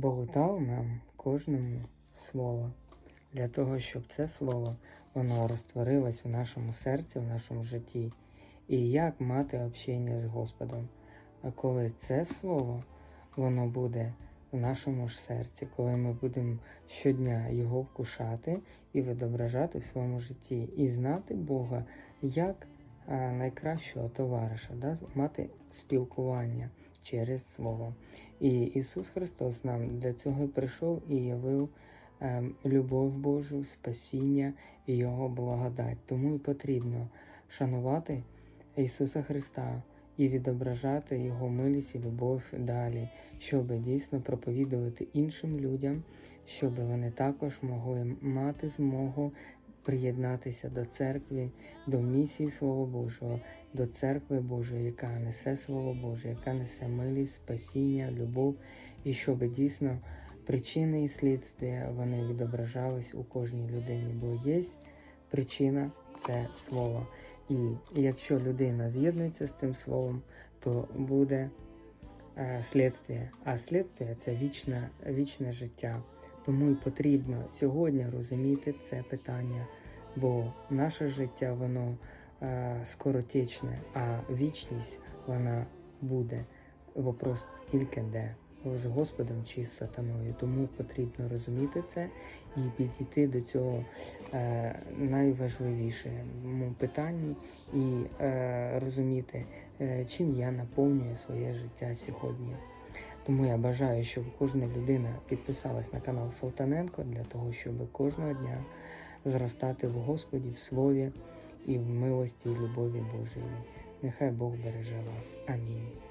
Бог дав нам кожному слово для того, щоб це слово воно розтворилось в нашому серці, в нашому житті. І як мати общення з Господом. А коли це слово, воно буде в нашому ж серці, коли ми будемо щодня його вкушати і відображати в своєму житті, і знати Бога як найкращого товариша, да? мати спілкування через Слово. І Ісус Христос нам для цього прийшов і явив ем, любов Божу, спасіння і Його благодать. Тому і потрібно шанувати Ісуса Христа і відображати Його милість і любов далі, щоб дійсно проповідувати іншим людям, щоб вони також могли мати змогу приєднатися до церкви, до місії Слова Божого, до церкви Божої, яка несе Слово Боже, яка несе милість, спасіння, любов, і щоб дійсно причини і слідствия вони відображались у кожній людині, бо є причина це слово. І якщо людина з'єднується з цим словом, то буде е, слідствие. А слідствие це вічне, вічне життя. Тому і потрібно сьогодні розуміти це питання, бо наше життя воно е, скоротечне, а вічність вона буде. Вопрос тільки де з Господом чи з сатаною. Тому потрібно розуміти це і підійти до цього е, найважливішому питанні і е, розуміти, е, чим я наповнюю своє життя сьогодні. Тому я бажаю, щоб кожна людина підписалась на канал Солтаненко для того, щоб кожного дня зростати в Господі, в Слові і в милості і любові Божої. Нехай Бог береже вас. Амінь.